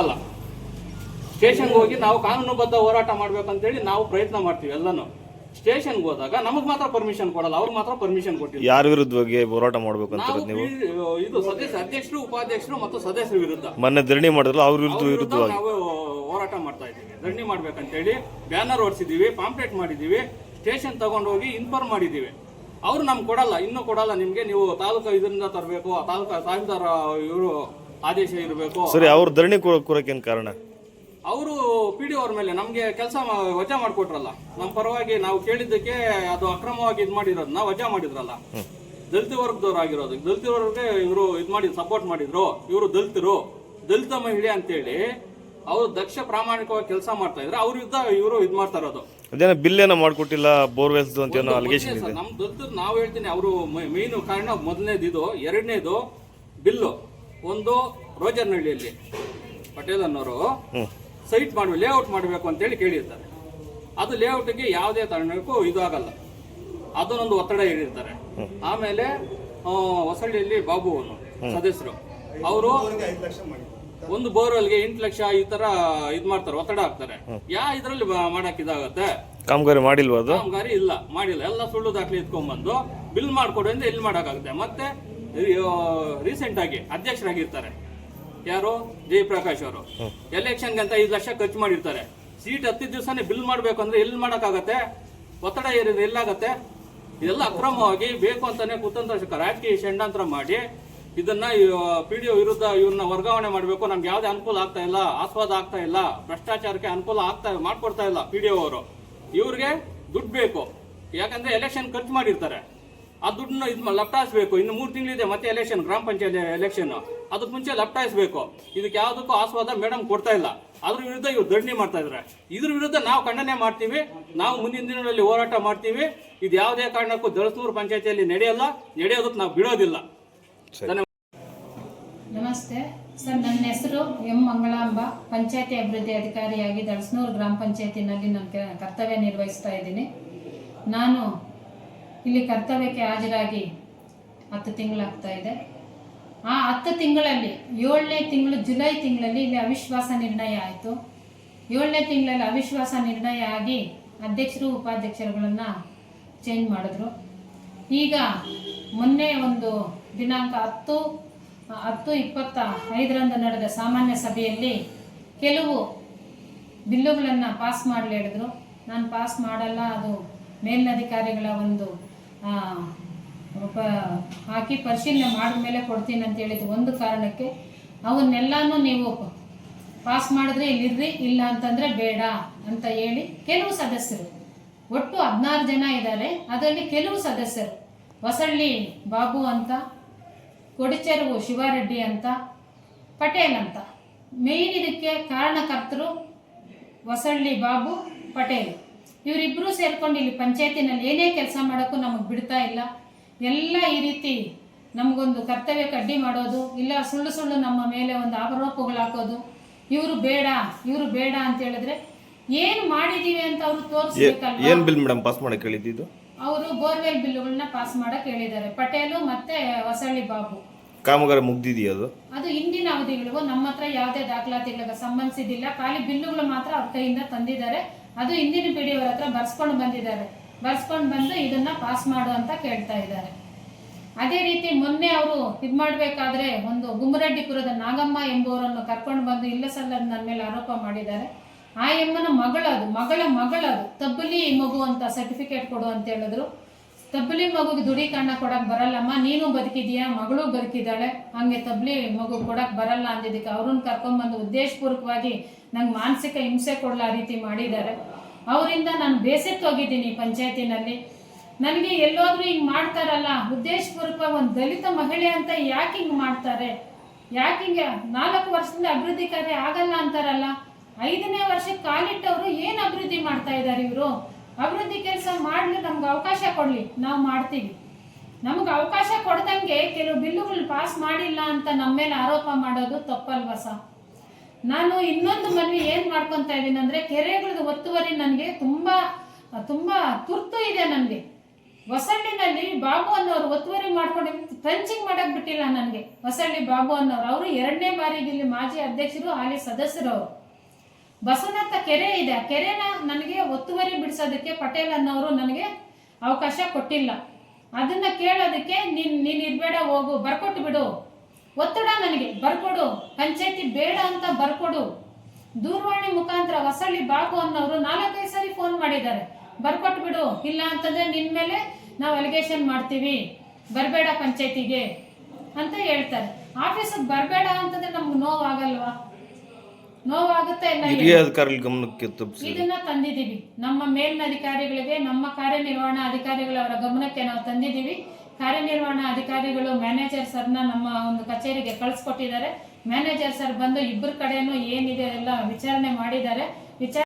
ಅಲ್ಲ. ಸ್ಟೇಷನ್ಗೆ ಹೋಗಿ ನಾವು ಕಾನೂನುಬದ್ಧ ಹೋರಾಟ ಮಾಡ್ಬೇಕಂತೇಳಿ ನಾವು ಪ್ರಯತ್ನ ಮಾಡ್ತೀವಿ ಎಲ್ಲಾನು. ಸ್ಟೇಷನ್ಗೆ ಹೋದಾಗ ನಮಗ್ ಮಾತ್ರ ಪರ್ಮಿಷನ್ ಕೊಡಲ್ಲ ಅವ್ರಿಗೆ ಮಾತ್ರ ಪರ್ಮಿಷನ್ ಕೊಟ್ಟಿಲ್ಲ. ಯಾರ ವಿರುದ್ಧವಾಗಿ ಹೋರಾಟ ಮಾಡ್ಬೇಕು ಅಂತ ನಾವು ಇದು ಸದಸ್ಯ ಅಧ್ಯಕ್ಷರು ಉಪಾಧ್ಯಕ್ಷರು ಮತ್ತು ಸದಸ್ಯರ ವಿರುದ್ಧ. ಮೊನ್ನೆ ಧರಣಿ ಮಾಡಿದ್ರಲ್ಲ ಅವ್ರ ವಿರುದ್ಧ ಅವ್ರ ವಿರುದ್ಧ ವಿರುದ್ಧವಾಗಿ. ನಾವು ಹೋರಾಟ ಮಾಡ್ತಾ ಇದ್ದೀವಿ. ಧರಣಿ ಮಾಡ್ಬೇಕಂತೇಳಿ ಬ್ಯಾನರ್ ಹೊಡ್ಸಿದೀವಿ ಪಾಂಪ್ಲೆಟ್ ಮಾಡಿದೀವಿ ಸ್ಟೇಷನ್ ತಗೊಂಡೋಗಿ ಇನ್ಫಾರ್ಮ್ ಮಾಡಿದೀವಿ ಅವ್ರು ನಮ್ಗೆ ಕೊಡಲ್ಲ ಇನ್ನೂ ಕೊಡಲ್ಲ ನಿಮ್ಗೆ ನೀವು ತಾಲೂಕು ಇದರಿಂದ ತರಬೇಕು ತಾಲೂಕು ತಹಸೀಲ್ದಾರ್ ಇವರು ಆದೇಶ ಇರಬೇಕು. ಸರಿ ಅವ್ರ ಧರಣಿ ಕೂರಕ್ಕೇನು ಕಾರಣ? ಅವರು ಪಿ ಡಿ ಅವ್ರ ಮೇಲೆ ನಮಗೆ ಕೆಲಸ ವಜಾ ಮಾಡಿಕೊಟ್ರಲ್ಲ. ನಮ್ಮ ಪರವಾಗಿ ನಾವು ಕೇಳಿದ್ದಕ್ಕೆ ಅದು ಅಕ್ರಮವಾಗಿ ಇದು ಮಾಡಿರೋದನ್ನ ವಜಾ ಮಾಡಿದ್ರಲ್ಲ. ದಲಿತ ವರ್ಗದವ್ರು ಆಗಿರೋದು. ದಲಿತ ವರ್ಗಕ್ಕೆ ಇವರು ಇದು ಮಾಡಿ ಸಪೋರ್ಟ್ ಮಾಡಿದ್ರು. ಇವರು ದಲಿತರು. ದಲಿತ ಮಹಿಳೆ ಅಂತೇಳಿ ಅವರು ದಕ್ಷ ಪ್ರಾಮಾಣಿಕವಾಗಿ ಕೆಲಸ ಮಾಡ್ತಾ ಇದ್ರೆ ಅವ್ರ ಯುದ್ಧ ಇವರು ಇದು ಮಾಡ್ತಾ ಇರೋದು. ಅದೇನೋ ಬಿಲ್ ಏನೋ ಮಾಡ್ಕೊಟ್ಟಿಲ್ಲ ಬೋರ್ವೆಲ್ಸ್ ಅಂತ ಏನೋ ಅಲಿಗೇಷನ್ ಇದೆ. ನಮ್ಮ ದಲಿತರು ನಾವು ಹೇಳ್ತೀನಿ ಅವರು ಮೇನ್ ಕಾರಣ ಮೊದಲನೇದು ಇದು ಎರಡನೇದು ಬಿಲ್ಲು. ಒಂದು ರೋಜರ್ನಹಳ್ಳಿಯಲ್ಲಿ ಪಟೇಲ್ ಅನ್ನೋರು ಸೈಟ್ ಮಾಡಿ ಲೇಔಟ್ ಮಾಡಬೇಕು ಅಂತೇಳಿ ಕೇಳಿರ್ತಾರೆ. ಅದು ಲೇಔಟ್ಗೆ ಯಾವುದೇ ಕಾರಣಕ್ಕೂ ಇದು ಆಗಲ್ಲ. ಅದನ್ನೊಂದು ಒತ್ತಡ ಹೇಳಿರ್ತಾರೆ ಆಮೇಲೆ ಹೊಸಳ್ಳಿಯಲ್ಲಿ ಬಾಬು ಅವನು ಸದಸ್ಯರು. ಅವರು ಒಂದು ಬೋರ್ವೆಲ್ಗೆ ಎಂಟು ಲಕ್ಷ ಈ ತರ ಇದ್ ಮಾಡ್ತಾರೆ ಒತ್ತಡ ಹಾಕ್ತಾರೆ. ಯಾ ಇದ್ರಲ್ಲಿ ಮಾಡಕ್ ಇದಾಗತ್ತೆ? ಕಾಮಗಾರಿ ಮಾಡಿಲ್ವಾ ಅದು? ಕಾಮಗಾರಿ ಇಲ್ಲ ಮಾಡಿಲ್ಲ. ಎಲ್ಲ ಸುಳ್ಳು ದಾಖಲೆ ಎತ್ಕೊಂಡ್ಬಂದು ಬಿಲ್ ಮಾಡ್ಕೊಡು ಅಂದ್ರೆ ಇಲ್ಲಿ ಮಾಡಕ್ಕಾಗುತ್ತೆ? ಮತ್ತೆ ರೀಸೆಂಟ್ ಆಗಿ ಅಧ್ಯಕ್ಷರಾಗಿರ್ತಾರೆ. ಯಾರು? ಜಯಪ್ರಕಾಶ್ ಅವರು. ಎಲೆಕ್ಷನ್ ಅಂತ ಐದು ಲಕ್ಷ ಖರ್ಚು ಮಾಡಿರ್ತಾರೆ. ಸೀಟ್ ಹತ್ತು ದಿವಸನೇ ಬಿಲ್ ಮಾಡ್ಬೇಕು ಅಂದ್ರೆ ಎಲ್ಲಿ ಮಾಡೋಕ್ಕಾಗತ್ತೆ? ಒತ್ತಡ ಏರಿದ್ರೆ ಎಲ್ಲಾಗತ್ತೆ? ಇದೆಲ್ಲ ಅಕ್ರಮವಾಗಿ ಬೇಕು ಅಂತಾನೆ ಕುತಂತ್ರ ರಾಜಕೀಯ ಷಂಡಾಂತರ ಮಾಡಿ ಇದನ್ನ ಪಿ ಡಿ ವಿರುದ್ಧ ಇವ್ರನ್ನ ವರ್ಗಾವಣೆ ಮಾಡಬೇಕು. ನಮ್ಗೆ ಯಾವ್ದೇ ಅನುಕೂಲ ಆಗ್ತಾ ಇಲ್ಲ ಆಸ್ವಾದ ಆಗ್ತಾ ಇಲ್ಲ ಭ್ರಷ್ಟಾಚಾರಕ್ಕೆ ಅನುಕೂಲ ಆಗ್ತಾ ಮಾಡ್ಕೊಡ್ತಾ ಇಲ್ಲ ಪಿ ಡಿ ಅವರು. ಇವ್ರಿಗೆ ದುಡ್ಡು ಬೇಕು. ಯಾಕಂದ್ರೆ ಎಲೆಕ್ಷನ್ ಖರ್ಚು ಮಾಡಿರ್ತಾರೆ. ಆ ದುಡ್ಡನ್ನ ಇದು ಲಪ್ಟಾಸ್ಬೇಕು ಇನ್ನು ಮೂರು ತಿಂಗಳಿದೆ ಮತ್ತೆ ಎಲೆಕ್ಷನ್ ಗ್ರಾಮ ಪಂಚಾಯತ್ ಎಲೆಕ್ಷನ್. ಅದಕ್ಕೆ ಮುಂಚೆ ಲಪ್ಟಾಯಿಸ್ಬೇಕು ಇದಕ್ಕೆ ಯಾವುದಕ್ಕೂ ಆಸ್ವಾದ ಮೇಡಮ್ ಕೊಡ್ತಾ ಇಲ್ಲ. ಅದ್ರ ವಿರುದ್ಧ ಇವ್ರು ಧರಣಿ ಮಾಡ್ತಾ ಇದ್ದಾರೆ ಇದ್ರ ವಿರುದ್ಧ ನಾವು ಖಂಡನೆ ಮಾಡ್ತೀವಿ. ನಾವು ಮುಂದಿನ ದಿನಗಳಲ್ಲಿ ಹೋರಾಟ ಮಾಡ್ತೀವಿ. ಇದು ಯಾವುದೇ ಕಾರಣಕ್ಕೂ ದಳಸೂರು ಪಂಚಾಯತಿಯಲ್ಲಿ ನಡೆಯಲ್ಲ. ನಡೆಯೋದಕ್ಕೆ ನಾವು ಬಿಡೋದಿಲ್ಲ. ನಮಸ್ತೆ. ಸರ್ ನನ್ನ ಹೆಸರು ಎಂ ಮಂಗಳಾಂಬ. ಪಂಚಾಯತಿ ಅಭಿವೃದ್ಧಿ ಅಧಿಕಾರಿಯಾಗಿ ದಳಸನೂರು ಗ್ರಾಮ ಪಂಚಾಯತಿನಲ್ಲಿ ನನ್ನ ಕರ್ತವ್ಯ ನಿರ್ವಹಿಸ್ತಾ ಇದ್ದೀನಿ. ನಾನು ಇಲ್ಲಿ ಕರ್ತವ್ಯಕ್ಕೆ ಹಾಜರಾಗಿ ಹತ್ತು ತಿಂಗಳಾಗ್ತಾ ಇದೆ. ಆ ಹತ್ತು ತಿಂಗಳಲ್ಲಿ ಏಳನೇ ತಿಂಗಳು ಜುಲೈ ತಿಂಗಳಲ್ಲಿ ಇಲ್ಲಿ ಅವಿಶ್ವಾಸ ನಿರ್ಣಯ ಆಯಿತು. ಏಳನೇ ತಿಂಗಳಲ್ಲಿ ಅವಿಶ್ವಾಸ ನಿರ್ಣಯ ಆಗಿ ಅಧ್ಯಕ್ಷರು ಉಪಾಧ್ಯಕ್ಷರುಗಳನ್ನು ಚೇಂಜ್ ಮಾಡಿದ್ರು. ಈಗ ಮೊನ್ನೆ ಒಂದು ದಿನಾಂಕ ಹತ್ತು ಹತ್ತು ಇಪ್ಪತ್ತ ಐದರಂದು ನಡೆದ ಸಾಮಾನ್ಯ ಸಭೆಯಲ್ಲಿ ಕೆಲವು ಬಿಲ್ಲುಗಳನ್ನು ಪಾಸ್ ಮಾಡಲಿ ಹೇಳಿದ್ರು. ನಾನು ಪಾಸ್ ಮಾಡಲ್ಲ ಅದು ಮೇಲಿನಧಿಕಾರಿಗಳ ಒಂದು ಆ, ಹಾಕಿ ಪರಿಶೀಲನೆ ಮಾಡಿದ ಮೇಲೆ ಕೊಡ್ತೀನಿ ಅಂತ ಹೇಳಿದ್ದು ಒಂದು ಕಾರಣಕ್ಕೆ ಅವನ್ನೆಲ್ಲಾನು ನೀವು ಪಾಸ್ ಮಾಡಿದ್ರೆ ಇಲ್ಲಿರ್ರಿ, ಇಲ್ಲ ಅಂತಂದ್ರೆ ಬೇಡ ಅಂತ ಹೇಳಿ ಕೆಲವು ಸದಸ್ಯರು. ಒಟ್ಟು ಹದಿನಾರು ಜನ ಇದ್ದಾರೆ, ಅದರಲ್ಲಿ ಕೆಲವು ಸದಸ್ಯರು ಹೊಸಳ್ಳಿ ಬಾಬು ಅಂತ ಕೊಡಿಚೆರವು ಶಿವಾರೆಡ್ಡಿ ಅಂತ, ಪಟೇಲ್ ಅಂತ. ಮೇಯ್ನ್ ಇದಕ್ಕೆ ಕಾರಣಕರ್ತರು ಹೊಸಳ್ಳಿ ಬಾಬು, ಪಟೇಲ್. ಇವರಿಬ್ಬರೂ ಸೇರ್ಕೊಂಡು ಇಲ್ಲಿ ಪಂಚಾಯತಿನಲ್ಲಿ ಏನೇ ಕೆಲಸ ಮಾಡೋಕ್ಕೂ ನಮಗೆ ಬಿಡ್ತಾ ಇಲ್ಲ. ಎಲ್ಲ ಈ ರೀತಿ ನಮಗೊಂದು ಕರ್ತವ್ಯ ಕಡ್ಡಿ ಮಾಡೋದು ಇಲ್ಲ ಸುಳ್ಳು ಸುಳ್ಳು ನಮ್ಮ ಮೇಲೆ ಒಂದು ಆರೋಪಗಳು ಹಾಕೋದು ಇವರು ಬೇಡ ಇವರು ಬೇಡ ಅಂತ ಹೇಳಿದ್ರೆ ಏನು ಮಾಡಿದೀವಿ ಅಂತ ಅವರು ತೋರಿಸ್ಬೇಕಲ್ಲ ಏನು ಬಿಲ್ ಮೇಡಮ್ ಪಾಸ್ ಮಾಡಕ್ ಹೇಳಿದ್ದು? ಅವರು ಬೋರ್ವೆಲ್ ಬಿಲ್ಲುಗಳನ್ನ ಪಾಸ್ ಮಾಡಕ್ ಹೇಳಿದ್ದಾರೆ. ಪಟೇಲು ಮತ್ತೆ ಹೊಸಳ್ಳಿ ಬಾಬು. ಕಾಮಗಾರಿ ಮುಗ್ದಿದೆಯಾ ಅದು? ಅದು ಹಿಂದಿನ ಅವಧಿಗಳಿಗೂ ನಮ್ಮ ಹತ್ರ ಯಾವುದೇ ದಾಖಲಾತಿಗಳಿಗೆ ಸಂಬಂಧಿಸಿದಿಲ್ಲ. ಖಾಲಿ ಬಿಲ್ಲುಗಳು ಮಾತ್ರ ಅವ್ರ ಕೈಯಿಂದ ತಂದಿದ್ದಾರೆ. ಅದು ಹಿಂದಿನ ಪಿಡಿಯವರ ಹತ್ರ ಬರ್ಸ್ಕೊಂಡು ಬಂದಿದ್ದಾರೆ. ಬರ್ಸ್ಕೊಂಡು ಬಂದು ಇದನ್ನ ಪಾಸ್ ಮಾಡು ಅಂತ ಕೇಳ್ತಾ ಇದ್ದಾರೆ. ಅದೇ ರೀತಿ ಮೊನ್ನೆ ಅವರು ಇದು ಮಾಡಬೇಕಾದ್ರೆ ಒಂದು ಗುಮ್ಮರೆಡ್ಡಿಪುರದ ನಾಗಮ್ಮ ಎಂಬುವರನ್ನು ಕರ್ಕೊಂಡು ಬಂದು ಇಲ್ಲ ಸಲ್ಲದ ನನ್ನ ಮೇಲೆ ಆರೋಪ ಮಾಡಿದ್ದಾರೆ. ಆ ಎಮ್ಮನ ಮಗಳದು ಮಗಳ ಮಗಳದು ತಬ್ಬಲಿ ಮಗು ಅಂತ ಸರ್ಟಿಫಿಕೇಟ್ ಕೊಡು ಅಂತ ಹೇಳಿದ್ರು. ತಬ್ಬಲಿ ಮಗುಗೆ ದುಡಿಕಣ್ಣ ಕೊಡಕ್ ಬರಲ್ಲಮ್ಮ, ನೀನು ಬದುಕಿದೀಯಾ? ಮಗಳು ಬದುಕಿದ್ದಾಳೆ. ಹಂಗೆ ತಬ್ಲಿ ಮಗು ಕೊಡಕ್ ಬರಲ್ಲ ಅಂದಿದ್ದಕ್ಕೆ ಅವ್ರನ್ನ ಕರ್ಕೊಂಡ್ಬಂದು ಉದ್ದೇಶಪೂರ್ವಕವಾಗಿ ನಂಗೆ ಮಾನಸಿಕ ಹಿಂಸೆ ಕೊಡಲ ಆ ರೀತಿ ಮಾಡಿದ್ದಾರೆ. ಅವರಿಂದ ನಾನು ಬೇಸತ್ತೋಗಿದ್ದೀನಿ ಪಂಚಾಯತಿನಲ್ಲಿ. ನನಗೆ ಎಲ್ಲೋದ್ರೂ ಹಿಂಗೆ ಮಾಡ್ತಾರಲ್ಲ, ಉದ್ದೇಶಪೂರ್ವಕ ಒಂದು ದಲಿತ ಮಹಿಳೆ ಅಂತ ಯಾಕೆ ಹಿಂಗೆ ಮಾಡ್ತಾರೆ? ಯಾಕೆ ಹಿಂಗೆ ನಾಲ್ಕು ವರ್ಷದಿಂದ ಅಭಿವೃದ್ಧಿ ಕಾರ್ಯ ಆಗಲ್ಲ ಅಂತಾರಲ್ಲ? ಐದನೇ ವರ್ಷಕ್ಕೆ ಕಾಲಿಟ್ಟವರು ಏನು ಅಭಿವೃದ್ಧಿ ಮಾಡ್ತಾ ಇದ್ದಾರೆ ಇವರು? ಅಭಿವೃದ್ಧಿ ಕೆಲಸ ಮಾಡಲಿ ನಮ್ಗೆ ಅವಕಾಶ ಕೊಡಲಿ, ನಾವು ಮಾಡ್ತೀವಿ. ನಮ್ಗೆ ಅವಕಾಶ ಕೊಡ್ದಂಗೆ ಕೆಲವು ಬಿಲ್ಲುಗಳು ಪಾಸ್ ಮಾಡಿಲ್ಲ ಅಂತ ನಮ್ಮ ಮೇಲೆ ಆರೋಪ ಮಾಡೋದು ತಪ್ಪಲ್ವಾ ಸಾ ನಾನು ಇನ್ನೊಂದು ಮನವಿ ಏನು ಮಾಡ್ಕೊತಾ ಇದ್ದೀನಿ ಅಂದರೆ ಕೆರೆಗಳದ್ದು ಒತ್ತುವರಿ ನನಗೆ ತುಂಬ ತುಂಬ ತುರ್ತು ಇದೆ ನನಗೆ. ಹೊಸಳ್ಳಿನಲ್ಲಿ ಬಾಬು ಅನ್ನೋರು ಒತ್ತುವರಿ ಮಾಡ್ಕೊಂಡು ಫ್ರೆಂಚಿಂಗ್ ಮಾಡಕ್ ಬಿಟ್ಟಿಲ್ಲ ನನಗೆ. ಹೊಸಳ್ಳಿ ಬಾಬು ಅನ್ನೋರು. ಅವರು ಎರಡನೇ ಬಾರಿಗೆ ಇಲ್ಲಿ ಮಾಜಿ ಅಧ್ಯಕ್ಷರು, ಹಾಲಿ ಸದಸ್ಯರು ಅವರು. ಬಸವನತ್ತ ಕೆರೆ ಇದೆ. ಆ ಕೆರೆನ ನನಗೆ ಒತ್ತುವರಿ ಬಿಡಿಸೋದಕ್ಕೆ ಪಟೇಲ್ ಅನ್ನೋರು ನನಗೆ ಅವಕಾಶ ಕೊಟ್ಟಿಲ್ಲ. ಅದನ್ನ ಕೇಳೋದಕ್ಕೆ ನೀನ್ ನೀನ್ ಇರ್ಬೇಡ, ಹೋಗು ಬರ್ಕೊಟ್ಟು ಬಿಡು. ಒತ್ತಡ ನನಗೆ, ಬರ್ಕೊಡು. ಪಂಚಾಯತಿ ಬೇಡ ಅಂತ ಬರ್ಕೊಡು. ದೂರವಾಣಿ ಮುಖಾಂತರ ಹೊಸಳ್ಳಿ ಬಾಬು ಅನ್ನೋರು ನಾಲ್ಕೈದು ಸಾರಿ ಫೋನ್ ಮಾಡಿದ್ದಾರೆ. ಬರ್ಕೊಟ್ಟು ಬಿಡು. ಇಲ್ಲ ಅಂತಂದ್ರೆ ನಿನ್ ಮೇಲೆ ನಾವು ಅಲಿಗೇಷನ್ ಮಾಡ್ತೀವಿ. ಬರಬೇಡ ಪಂಚಾಯತಿಗೆ ಅಂತ ಹೇಳ್ತಾರೆ. ಆಫೀಸಿಗೆ ಬರಬೇಡ ಅಂತಂದ್ರೆ ನಮ್ಗೆ ನೋವಾಗಲ್ವಾ ನೋವಾಗುತ್ತೆ ಹಿರಿಯ ಅಧಿಕಾರಿಗಳ ಗಮನಕ್ಕೆ ತಪ್ಪಿಸಿ. ಇದನ್ನ ತಂದಿದ್ದೀವಿ. ನಮ್ಮ ಮೇಲಿನ ಅಧಿಕಾರಿಗಳಿಗೆ ನಮ್ಮ ಕಾರ್ಯನಿರ್ವಹಣಾ ಅಧಿಕಾರಿಗಳವರ ಗಮನಕ್ಕೆ ನಾವು ತಂದಿದ್ದೀವಿ. ಕಾರ್ಯನಿರ್ವಹಣಾ ಅಧಿಕಾರಿಗಳು ಮ್ಯಾನೇಜರ್ ಸರ್ನ ನಮ್ಮ ಒಂದು ಕಚೇರಿಗೆ ಕಳಿಸ್ಕೊಟ್ಟಿದ್ದಾರೆ. ಮ್ಯಾನೇಜರ್ ಸರ್ ಬಂದು ಇಬ್ಬರ ಕಡೆನೂ ಏನಿದೆ ಎಲ್ಲ ವಿಚಾರಣೆ ಮಾಡಿದ್ದಾರೆ. ವಿಚಾರ